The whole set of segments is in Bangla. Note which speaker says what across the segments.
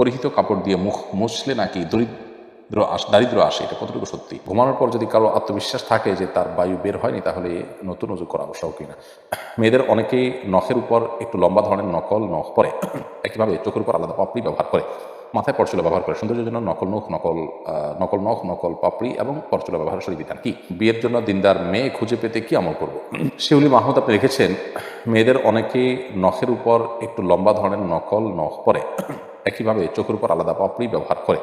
Speaker 1: পরিহিত কাপড় দিয়ে মুখ মুছলে নাকি দরিদ্র দারিদ্র আসে? এটা কতটুকু সত্যি? ঘুমানোর পর যদি কারও আত্মবিশ্বাস থাকে যে তার বায়ু বের হয়নি, তাহলে নতুন উজু করা আবশ্যক কিনা? মেয়েদের অনেকেই নখের উপর একটু লম্বা ধরনের নকল নখ পরে, একইভাবে চোখের উপর আলাদা পাপড়ি ব্যবহার করে, মাথায় পরচুলা ব্যবহার করে। সৌন্দর্যের জন্য নকল নখ, নকল নকল নখ, নকল পাপড়ি এবং পরচুলা ব্যবহার সরি বিধান কি? বিয়ের জন্য দিনদার মেয়ে খুঁজে পেতে কি আমল করব? শিউলি মাহমুদ, আপনি রেখেছেন মেয়েদের অনেকেই নখের উপর একটু লম্বা ধরনের নকল নখ পরে একইভাবে চোখের উপর আলাদা পাপড়ি ব্যবহার করে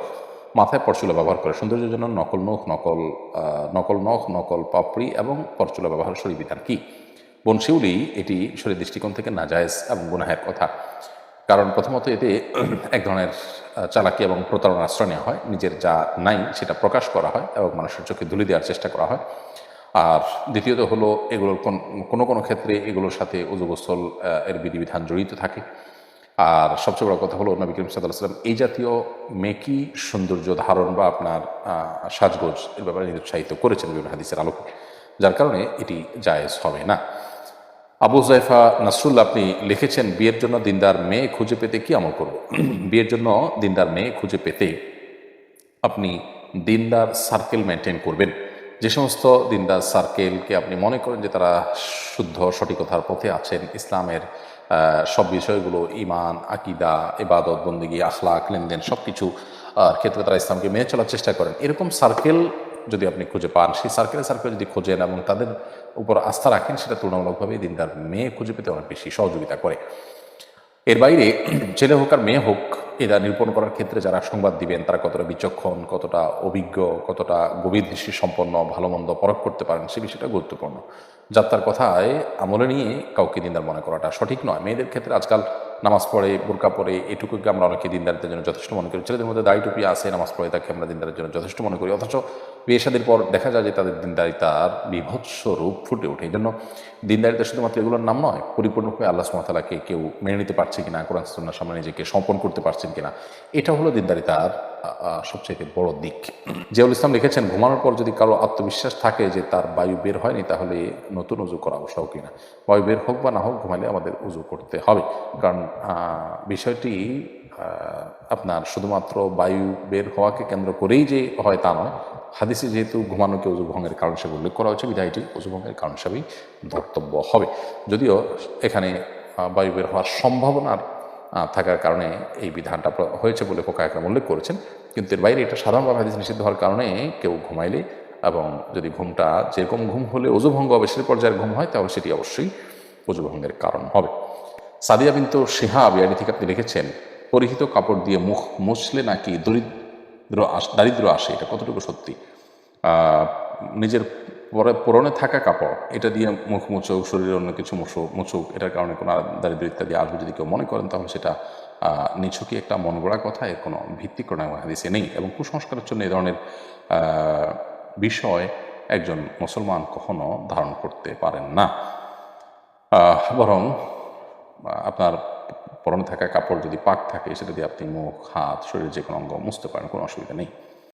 Speaker 1: মাথায় পরচুলা ব্যবহার করে সৌন্দর্যের জন্য নকল নখ নকল নকল নখ নকল পাপড়ি এবং পরচুলা ব্যবহার সরি বিধান কি? বনশিউলি এটি শরীর দৃষ্টিকোণ থেকে নাজায়েজ এবং গুনাহের কথা। কারণ প্রথমত এতে এক ধরনের চালাকি এবং প্রতারণার আশ্রয় নেওয়া হয়। নিজের যা নাই সেটা প্রকাশ করা হয় এবং মানুষের চোখে ধুলি দেওয়ার চেষ্টা করা হয়। আর দ্বিতীয়ত হলো এগুলোর কোন- কোনো ক্ষেত্রে এগুলোর সাথে উজু গোসল আহ, এর বিধিবিধান জড়িত থাকে। আর সবচেয়ে বড় কথা হলো নবী করিম সাল্লাহ সাল্লাম এই জাতীয় মেকি সৌন্দর্য ধারণ বা আপনার সাজগোজ এর ব্যাপারে নিরুৎসাহিত করেছেন বিভিন্ন হাদিসের আলোকে, যার কারণে এটি জায়েজ হবে না। আবু জাইফা নাসরুল্লাহ আপনি লিখেছেন, বিয়ের জন্য দিনদার মেয়ে খুঁজে পেতে কি আমল করব? বিয়ের জন্য দিনদার মেয়ে খুঁজে পেতে আপনি দিনদার সার্কেল মেনটেন করবেন। যে সমস্ত দিনদার সার্কেলকে আপনি মনে করেন যে তারা শুদ্ধ সঠিকতার পথে আছেন, ইসলামের সব বিষয়গুলো ইমান আকিদা, ইবাদত, বন্দিগি, আখলাক, লেনদেন সব কিছু ক্ষেত্রে তারা ইসলামকে মেনে চলার চেষ্টা করেন। এরকম সার্কেল যদি আপনি খুঁজে পান, সেই সার্কেলে সার্কেল যদি খোঁজেন এবং তাদের উপর আস্থা রাখেন, সেটা তুলনামূলকভাবে দিনদার মেয়ে খুঁজে পেতে অনেক বেশি সহযোগিতা করে। এর বাইরে, ছেলে হোক আর মেয়ে হোক এরা নিরূপণ করার ক্ষেত্রে যারা সংবাদ দিবেন, তারা কতটা বিচক্ষণ, কতটা অভিজ্ঞ, কতটা গভীর দৃষ্টি সম্পন্ন ভালো মন্দ পরখ করতে পারেন, সে বিষয়টা গুরুত্বপূর্ণ। যাত্রার কথায় আমলে নিয়ে কাউকে নিন্দার মনে করাটা সঠিক নয়। মেয়েদের ক্ষেত্রে আজকাল নামাজ পড়ে, বোরকা পড়ে এটুকুকে আমরা অনেকে দিনদারিত্বের জন্য যথেষ্ট মনে করি? ছেলেদের মধ্যে দাড়ি টুপি আসে নামাজ পড়ে, তাকে আমরা দিনদারের জন্য যথেষ্ট মনে করি। অথচ পেশাদের পর দেখা যায় যে তাদের দিনদারিতার বিভৎস রূপ ফুটে ওঠে। এই জন্য দিনদারিতা শুধুমাত্র এগুলোর নাম নয় পরিপূর্ণভাবে আল্লাহ সুমাতালাকে কেউ মেনে নিতে পারছে কিনা, কোরআন সুন্নার সামনে নিজেকে সম্পন্ন করতে পারছেন কিনা, এটা হলো দিনদারিতার সবচেয়ে বড় দিক। জিয়াউল ইসলাম লিখেছেন, ঘুমানোর পর যদি কারও আত্মবিশ্বাস থাকে যে তার বায়ু বের হয়নি, তাহলে নতুন উজু করা আবশ্যক কিনা? বায়ু বের হোক বা না হোক, ঘুমালে আমাদের উজু করতে হবে। কারণ বিষয়টি আপনার শুধুমাত্র বায়ু বের হওয়াকে কেন্দ্র করেই যে হয় তা নয়। হাদিসে যেহেতু ঘুমানোকে উজু ভঙ্গের কারণ হিসেবে উল্লেখ করা হয়েছে বিধায়টি উজু ভঙ্গের কারণ হিসাবেই ধর্তব্য হবে। যদিও এখানে বায়ু বের হওয়ার সম্ভাবনার থাকার কারণে এই বিধানটা হয়েছে বলে ফোকা একরাম উল্লেখ করেছেন। কিন্তু এর বাইরে এটা সাধারণভাবে হাদিস নিষিদ্ধ হওয়ার কারণে কেউ ঘুমাইলে এবং যদি ঘুমটা যেরকম ঘুম হলে অজুভঙ্গ হবে পর্যায়ের ঘুম হয়, তাহলে সেটি অবশ্যই অজুভঙ্গের কারণ হবে। সাদিয়া বিন্তু শিহাব ইয়ানি থেকে আপনি লিখেছেন, পরিহিত কাপড় দিয়ে মুখ মুছলে নাকি দরিদ্র দারিদ্র আসে? এটা কতটুকু সত্যি? নিজের পরে পরনে থাকা কাপড়, এটা দিয়ে মুখ মুচুক শরীরে অন্য কিছু মুছুক মুছুক এটার কারণে কোনো দারিদ্র ইত্যাদি আসবে যদি কেউ মনে করেন, তাহলে সেটা নিছকই একটা মন গড়া কথা, এর কোনো ভিত্তি কোনো হাদিসে নেই। এবং কুসংস্কারের জন্য এই ধরনের বিষয় একজন মুসলমান কখনো ধারণ করতে পারেন না। বরং আপনার পরনে থাকা কাপড় যদি পাক থাকে, সেটা দিয়ে আপনি মুখ, হাত, শরীরের যে কোনো অঙ্গ মুছতে পারেন, কোনো অসুবিধা নেই।